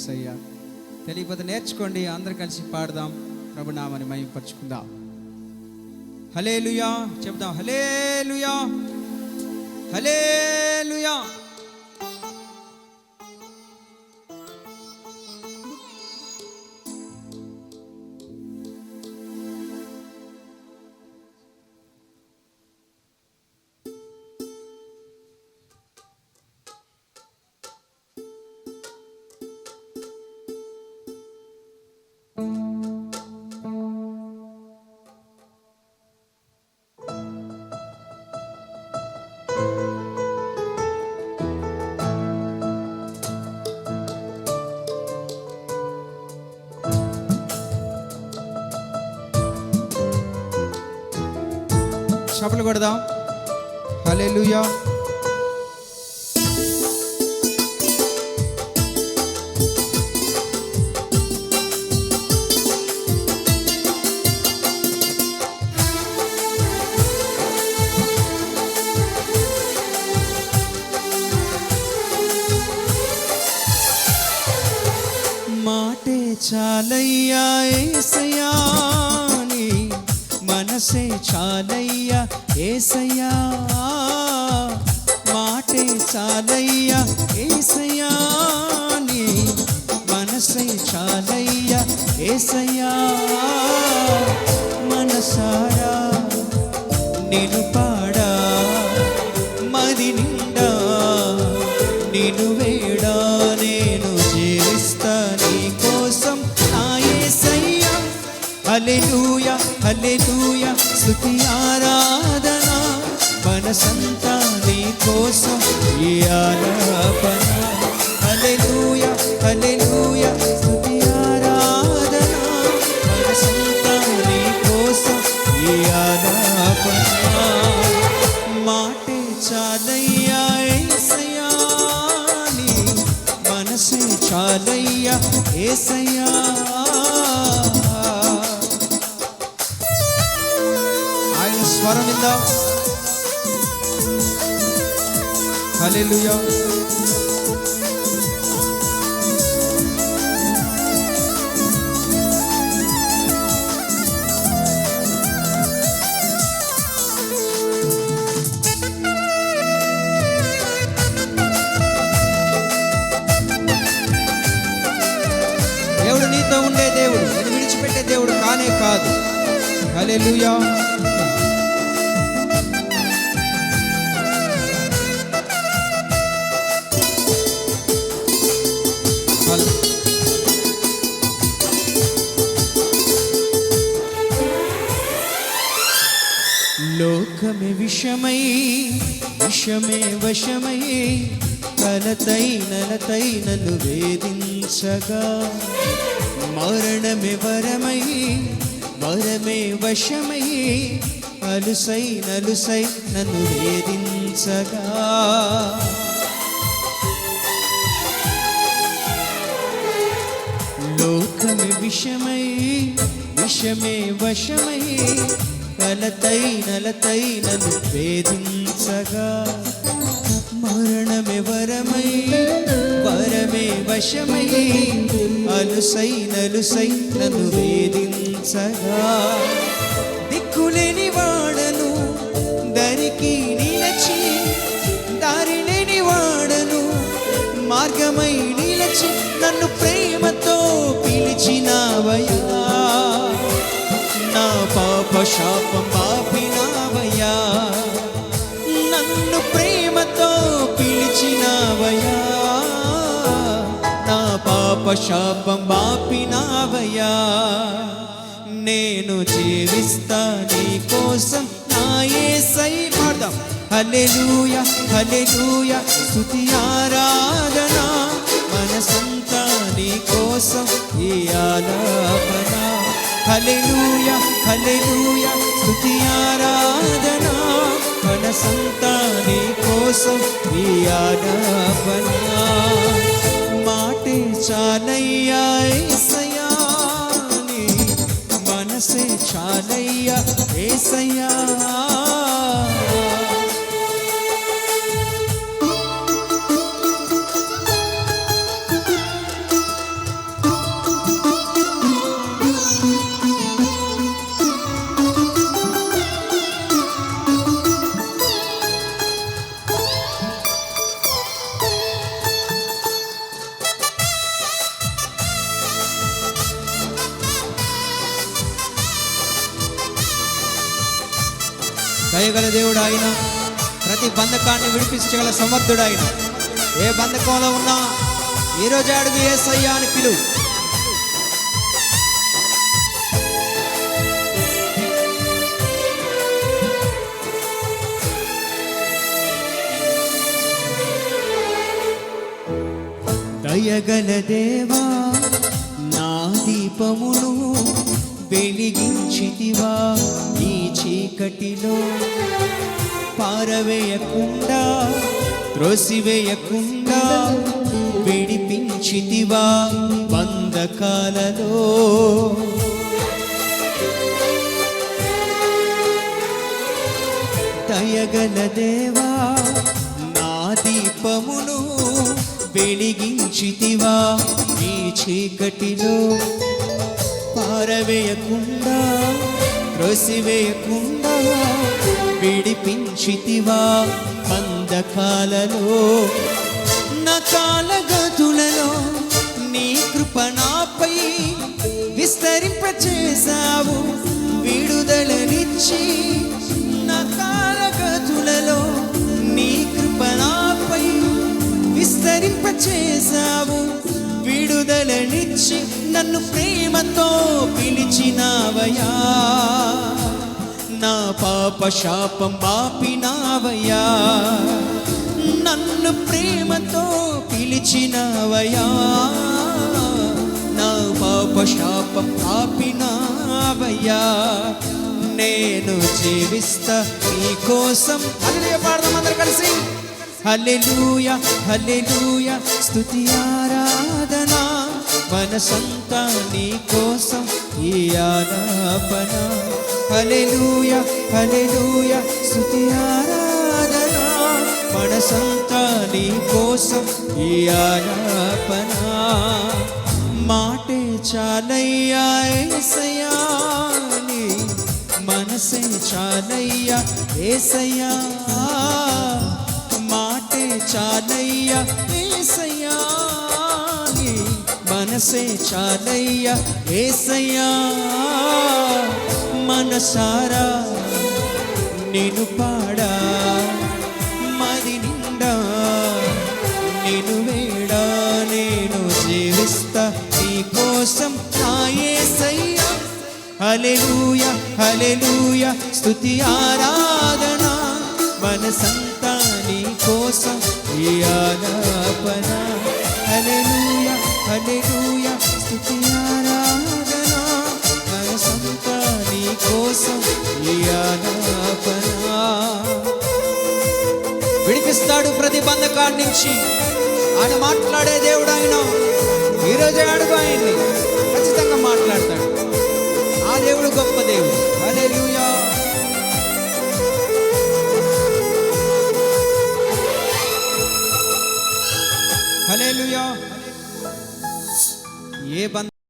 ఏసయ్య తెలియకపోతే నేర్చుకోండి అందరు కలిసి పాడదాం. ప్రభునామని మయంపరుచుకుందాం హలేలుయా చెప్దాం. హలేలుయా హలేలుయా చప్పలు కొడదాం. హలేలుయా మాటే చాలయ్యా చాలయ్యా ఏసయ్యా మాటే చాలయ్యా ఏసయ్యా నీ మనసై చాలయ్యా ఏసయ్యా. మనసారా నేను పాడా మది నిండా నేను వేడా నేను జీవిస్తా నీ కోసం. నా యేసయ్యా హల్లెలూయా హల్లెలూయా. స్థుతి ఆరాధన మనసంతా నీ కోసం ఈ ఆలాపన అలెలుయ అలెలుయ స్థుతి ఆరాధన మనసంతా నీ కోసం ఈ ఆలాపన మాటే చాలయ్యా ఏసయ్యా మనసే చాలయ్యా ఏసయ్యా. స్వరం హల్లెలూయా. దేవుడు నీతో ఉండే దేవుడు. నేను విడిచిపెట్టే దేవుడు కానే కాదు. హలే హల్- విషమై విషమే వశమై కలతై నలతై నన్ను వేధించగా. మరణమే వరమై వరమే వశమై అలుసై నలుసై నన్ను వేధించగా. లోకమే విషమై విషమే వశమై కలతై నలతై నన్ను వేధించగా. మరణమే వరమై వరమే వశమై అలుసై నలుసై నన్ను వేధించగా. దిక్కులేని వాడను దరికి నిలచి దారి లేని వాడను మార్గమై నిలచి నన్ను ప్రేమతో పిలిచినావయ్యా. శాపం పాపినావయ్యా నన్ను ప్రేమతో పిలిచినావయ్యా. నా పాప శాపం పాపినావయ్యా నేను జీవిస్తా నీ కోసం నా యేసై పాడదాం. హలెలూయ హలెలూయ స్తుతి ఆరాధన. మనసంతా నీ కోసం ఈ ఆలాపనా హలెలూయ హలెలూయ స్తుతి ఆరాధన. మన సంతాని కోసం ఈ ఆలాపన మాటే చాలయ్యా యేసయ్యా మనసే చాలయ్యా ఏసయ్యా. దయగల దేవుడు ఆయన ప్రతి బంధకాన్ని విడిపించగల సమర్థుడు ఆయన ఏ బంధకంలో ఉన్నా ఈరోజు అడుగు ఏ సయ్యా అని పిలువు. దయగల దేవా నా దీపమును వెలిగించితివా ఈ చీకటిలో? పారవేయకుండా త్రోసివేయకుండా విడిపించితివా వందకాలలో దయగల దేవా నా దీపమును వెలిగించితివా ఈ చీకటిలో? పారవేయకుండా త్రోసివేయకుండా విడిపించితివా బంధకాలలో నా కాలగతులలో నీ కృప నాపై విస్తరింపచేశావు విడుదలనిచ్చి నా కాలగతులలో నీ కృప నాపై విస్తరింపచేశావు విడుదలనిచ్చి నన్ను ప్రేమతో పిలిచినావయా నా పాప శాపం మాపినావయ్యా. నన్ను ప్రేమతో పిలిచినవయా నా పాప శాపం ఆపినావయ్యా నేను జీవిస్తా నీకోసం అదే పాడదాం అందరు కలిసి. హల్లెలూయ హల్లెలూయ స్తుతి ఆరాధన. మనసంతా నీకోసం కోసం ఈ ఆలాపన హల్లెలూయ హల్లెలూయ స్తుతి ఆరాధన మనసంతా నీ కోసం ఈ ఆలాపన మాటే చాలయ్యా ఏసయ్యా నీ మనసే చాలయ్యా ఏసయ్యా మాటే చాలయ్యా ఏసయ్యా నీ మనసే చాలయ్యా ఏసయ్యా మనసారా నేను పాడా మది నిండా నేను వేడా నేను జీవిస్తా నీ కోసం నా ఏసయ్యా హలెలూయ హలెలూయ స్తుతి ఆరాధన మనసంతా నీ కోసం ఈ ఆలాపన హలెలూయ హలెలూయ స్తుతి ఆరాధన నీ కోసం ఈ ఆలాపన విడిపిస్తాడు ప్రతి బంధకాడి నుంచి. ఆయన మాట్లాడే దేవుడు ఆయన. ఈరోజే అడుగు ఆయన్ని. ఖచ్చితంగా మాట్లాడతాడు. ఆ దేవుడు గొప్ప దేవుడు. అదే llevan